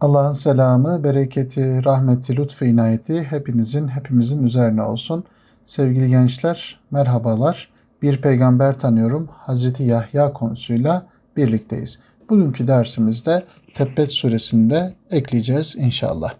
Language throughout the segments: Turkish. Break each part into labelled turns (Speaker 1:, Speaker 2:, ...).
Speaker 1: Allah'ın selamı, bereketi, rahmeti, lütfu, inayeti hepinizin, hepimizin üzerine olsun. Sevgili gençler, merhabalar. Bir peygamber tanıyorum. Hazreti Yahya konusuyla birlikteyiz. Bugünkü dersimizde Tebbet suresinde ekleyeceğiz inşallah.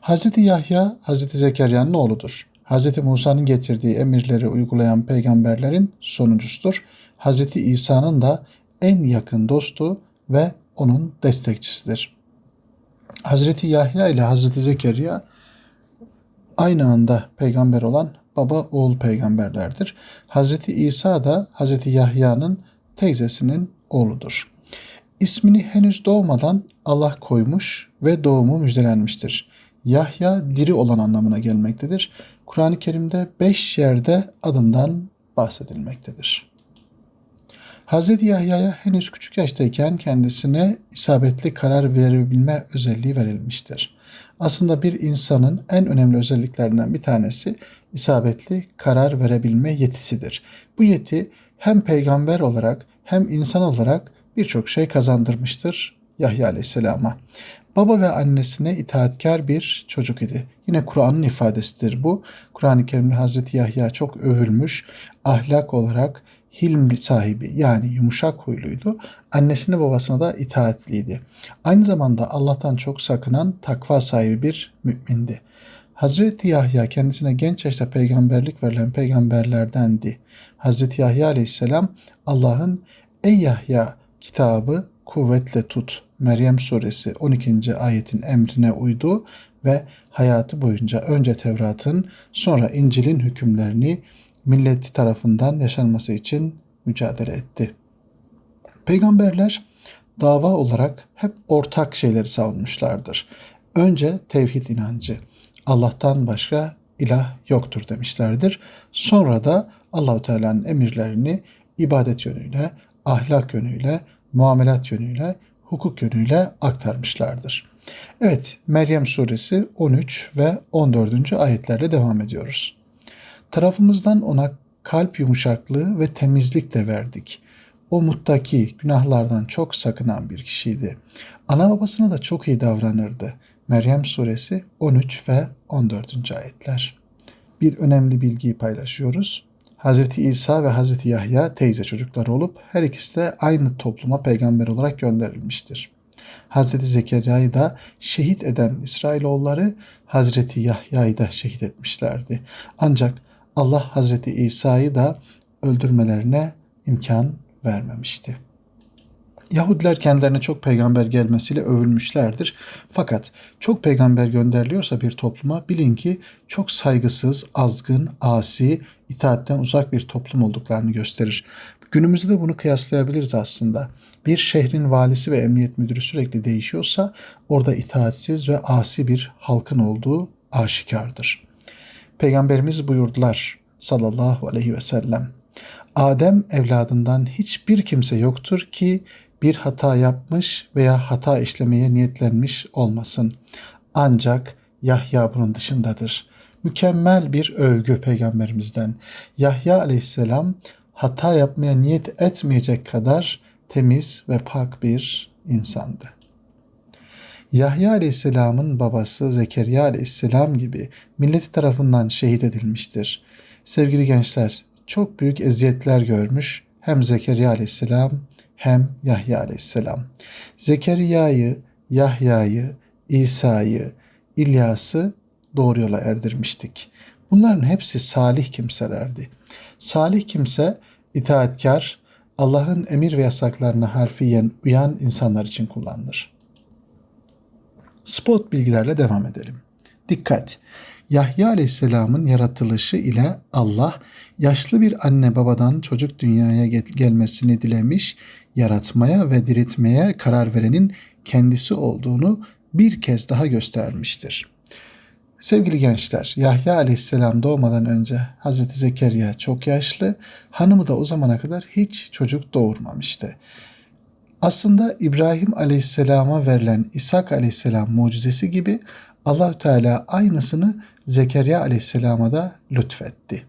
Speaker 1: Hazreti Yahya, Hazreti Zekeriya'nın oğludur. Hazreti Musa'nın getirdiği emirleri uygulayan peygamberlerin sonuncusudur. Hazreti İsa'nın da en yakın dostu ve onun destekçisidir. Hazreti Yahya ile Hazreti Zekeriya aynı anda peygamber olan baba oğul peygamberlerdir. Hazreti İsa da Hazreti Yahya'nın teyzesinin oğludur. İsmini henüz doğmadan Allah koymuş ve doğumu müjdelenmiştir. Yahya diri olan anlamına gelmektedir. Kur'an-ı Kerim'de beş yerde adından bahsedilmektedir. Hz. Yahya'ya henüz küçük yaştayken kendisine isabetli karar verebilme özelliği verilmiştir. Aslında bir insanın en önemli özelliklerinden bir tanesi isabetli karar verebilme yetisidir. Bu yeti hem peygamber olarak hem insan olarak birçok şey kazandırmıştır Yahya Aleyhisselam'a. Baba ve annesine itaatkar bir çocuk idi. Yine Kur'an'ın ifadesidir bu. Kur'an-ı Kerim'de Hazreti Yahya çok övülmüş, ahlak olarak hilm sahibi yani yumuşak huyluydu. Annesine babasına da itaatliydi. Aynı zamanda Allah'tan çok sakınan takva sahibi bir mümindi. Hazreti Yahya kendisine genç yaşta peygamberlik verilen peygamberlerdendi. Hazreti Yahya aleyhisselam Allah'ın Ey Yahya kitabı kuvvetle tut Meryem suresi 12. ayetin emrine uydu ve hayatı boyunca önce Tevrat'ın sonra İncil'in hükümlerini milleti tarafından yaşanması için mücadele etti. Peygamberler dava olarak hep ortak şeyleri savunmuşlardır. Önce tevhid inancı, Allah'tan başka ilah yoktur demişlerdir. Sonra da Allahu Teala'nın emirlerini ibadet yönüyle, ahlak yönüyle, muamelat yönüyle, hukuk yönüyle aktarmışlardır. Evet, Meryem suresi 13 ve 14. ayetlerle devam ediyoruz. Tarafımızdan ona kalp yumuşaklığı ve temizlik de verdik. O muttaki, günahlardan çok sakınan bir kişiydi. Ana babasına da çok iyi davranırdı. Meryem suresi 13 ve 14. ayetler. Bir önemli bilgiyi paylaşıyoruz. Hazreti İsa ve Hazreti Yahya teyze çocukları olup her ikisi de aynı topluma peygamber olarak gönderilmiştir. Hazreti Zekeriya'yı da şehit eden İsrailoğulları Hazreti Yahya'yı da şehit etmişlerdi. Ancak Allah Hazreti İsa'yı da öldürmelerine imkan vermemişti. Yahudiler kendilerine çok peygamber gelmesiyle övülmüşlerdir. Fakat çok peygamber gönderiliyorsa bir topluma bilin ki çok saygısız, azgın, asi, itaatten uzak bir toplum olduklarını gösterir. Günümüzde de bunu kıyaslayabiliriz aslında. Bir şehrin valisi ve emniyet müdürü sürekli değişiyorsa orada itaatsiz ve asi bir halkın olduğu aşikardır. Peygamberimiz buyurdular sallallahu aleyhi ve sellem. Adem evladından hiçbir kimse yoktur ki bir hata yapmış veya hata işlemeye niyetlenmiş olmasın. Ancak Yahya bunun dışındadır. Mükemmel bir övgü peygamberimizden. Yahya aleyhisselam hata yapmaya niyet etmeyecek kadar temiz ve pak bir insandı. Yahya aleyhisselamın babası Zekeriya aleyhisselam gibi milleti tarafından şehit edilmiştir. Sevgili gençler, çok büyük eziyetler görmüş hem Zekeriya aleyhisselam hem Yahya aleyhisselam. Zekeriya'yı, Yahya'yı, İsa'yı, İlyas'ı doğru yola erdirmiştik. Bunların hepsi salih kimselerdi. Salih kimse itaatkar, Allah'ın emir ve yasaklarına harfiyen uyan insanlar için kullanılır. Spot bilgilerle devam edelim. Dikkat! Yahya Aleyhisselam'ın yaratılışı ile Allah yaşlı bir anne babadan çocuk dünyaya gelmesini dilemiş, yaratmaya ve diriltmeye karar verenin kendisi olduğunu bir kez daha göstermiştir. Sevgili gençler, Yahya Aleyhisselam doğmadan önce Hazreti Zekeriya çok yaşlı, hanımı da o zamana kadar hiç çocuk doğurmamıştı. Aslında İbrahim Aleyhisselam'a verilen İshak Aleyhisselam mucizesi gibi Allahü Teala aynısını Zekeriya Aleyhisselam'a da lütfetti.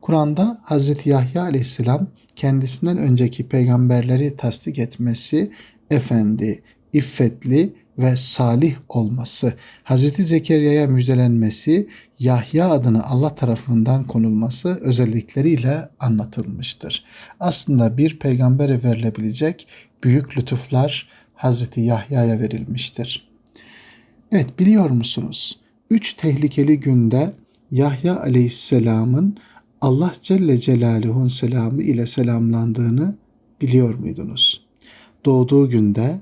Speaker 1: Kur'an'da Hazreti Yahya Aleyhisselam kendisinden önceki peygamberleri tasdik etmesi efendi, iffetli, ve salih olması, Hazreti Zekeriya'ya müjdelenmesi, Yahya adını Allah tarafından konulması özellikleriyle anlatılmıştır. Aslında bir peygambere verilebilecek büyük lütuflar Hazreti Yahya'ya verilmiştir. Evet biliyor musunuz? Üç tehlikeli günde Yahya aleyhisselamın Allah Celle Celaluhu'nun selamı ile selamlandığını biliyor muydunuz? Doğduğu günde,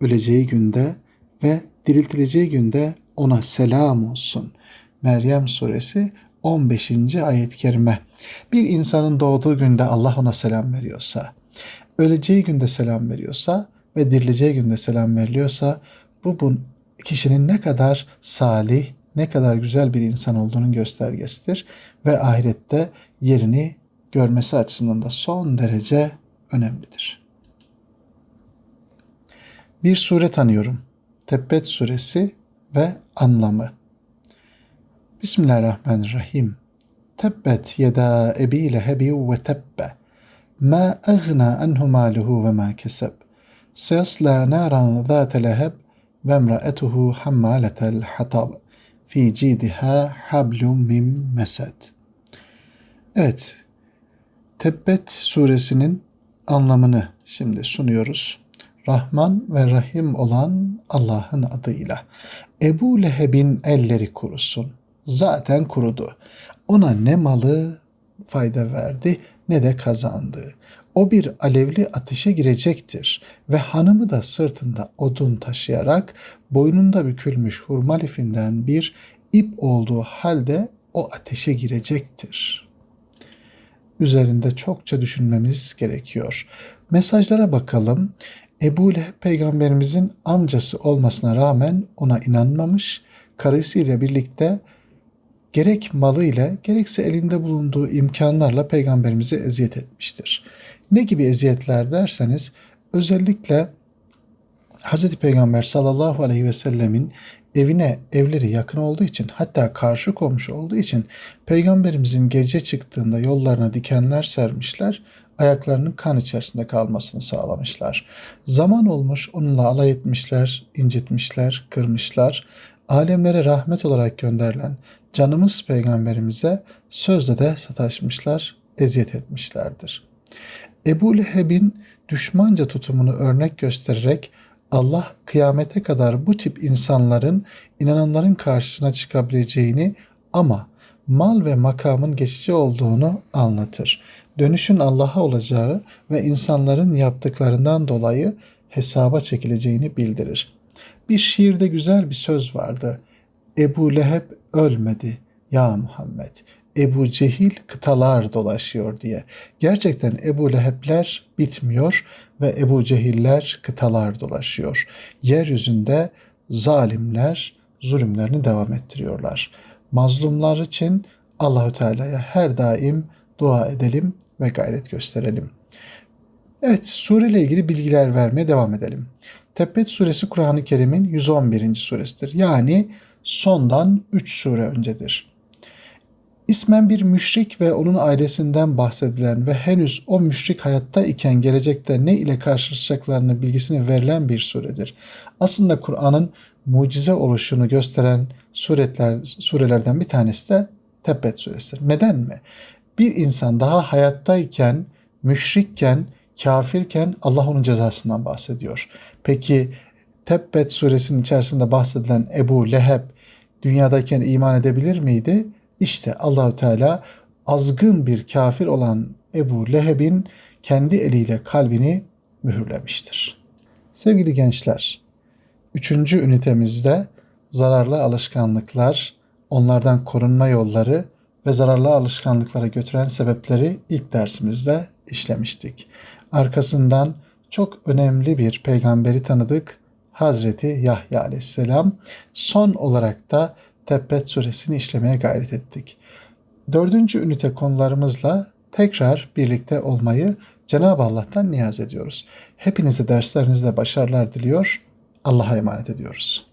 Speaker 1: öleceği günde ve diriltileceği günde ona selam olsun. Meryem suresi 15. ayet-i kerime. Bir insanın doğduğu günde Allah ona selam veriyorsa, öleceği günde selam veriyorsa ve dirileceği günde selam veriliyorsa bu, bu kişinin ne kadar salih, ne kadar güzel bir insan olduğunun göstergesidir ve ahirette yerini görmesi açısından da son derece önemlidir. Bir sure tanıyorum. Tebbet suresi ve anlamı. Bismillahirrahmanirrahim. Tebbet yeda ebi lehebi ve tebbe. Ma agna anhu maluhu ve ma keseb. Seyasla naran zâte leheb ve emraetuhu hammaletel hatab. Fi cidiha hablum mim mesed. Evet, Tebbet suresinin anlamını şimdi sunuyoruz. Rahman ve Rahim olan Allah'ın adıyla. Ebu Leheb'in elleri kurusun. Zaten kurudu. Ona ne malı fayda verdi ne de kazandı. O bir alevli ateşe girecektir ve hanımı da sırtında odun taşıyarak boynunda bükülmüş hurma lifinden bir ip olduğu halde o ateşe girecektir. Üzerinde çokça düşünmemiz gerekiyor. Mesajlara bakalım. Ebu Leheb peygamberimizin amcası olmasına rağmen ona inanmamış, karısıyla birlikte gerek malıyla gerekse elinde bulunduğu imkanlarla peygamberimize eziyet etmiştir. Ne gibi eziyetler derseniz özellikle Hz. Peygamber sallallahu aleyhi ve sellemin evine evleri yakın olduğu için hatta karşı komşu olduğu için peygamberimizin gece çıktığında yollarına dikenler sermişler ayaklarının kan içerisinde kalmasını sağlamışlar. Zaman olmuş onunla alay etmişler, incitmişler, kırmışlar. Alemlere rahmet olarak gönderilen canımız peygamberimize sözle de sataşmışlar, eziyet etmişlerdir. Ebu Leheb'in düşmanca tutumunu örnek göstererek Allah kıyamete kadar bu tip insanların inananların karşısına çıkabileceğini ama mal ve makamın geçici olduğunu anlatır. Dönüşün Allah'a olacağı ve insanların yaptıklarından dolayı hesaba çekileceğini bildirir. Bir şiirde güzel bir söz vardı. Ebu Leheb ölmedi ya Muhammed. Ebu Cehil kıtalar dolaşıyor diye. Gerçekten Ebu Leheb'ler bitmiyor ve Ebu Cehiller kıtalar dolaşıyor. Yeryüzünde zalimler zulümlerini devam ettiriyorlar. Mazlumlar için Allahü Teala'ya her daim dua edelim ve gayret gösterelim. Evet, sure ile ilgili bilgiler vermeye devam edelim. Tebbet suresi Kur'an-ı Kerim'in 111. suresidir. Yani sondan 3 sure öncedir. İsmen bir müşrik ve onun ailesinden bahsedilen ve henüz o müşrik hayatta iken gelecekte ne ile karşılaşacaklarını bilgisini verilen bir suredir. Aslında Kur'an'ın mucize oluşunu gösteren suretler, surelerden bir tanesi de Tebbet suresidir. Neden mi? Bir insan daha hayattayken, müşrikken, kafirken Allah onun cezasından bahsediyor. Peki Tebbet suresinin içerisinde bahsedilen Ebu Leheb dünyadayken iman edebilir miydi? İşte Allahü Teala azgın bir kafir olan Ebu Leheb'in kendi eliyle kalbini mühürlemiştir. Sevgili gençler, üçüncü ünitemizde zararlı alışkanlıklar, onlardan korunma yolları ve zararlı alışkanlıklara götüren sebepleri ilk dersimizde işlemiştik. Arkasından çok önemli bir peygamberi tanıdık. Hazreti Yahya aleyhisselam. Son olarak da Tebbet suresini işlemeye gayret ettik. Dördüncü ünite konularımızla tekrar birlikte olmayı Cenab-ı Allah'tan niyaz ediyoruz. Hepinize derslerinizde başarılar diliyor. Allah'a emanet ediyoruz.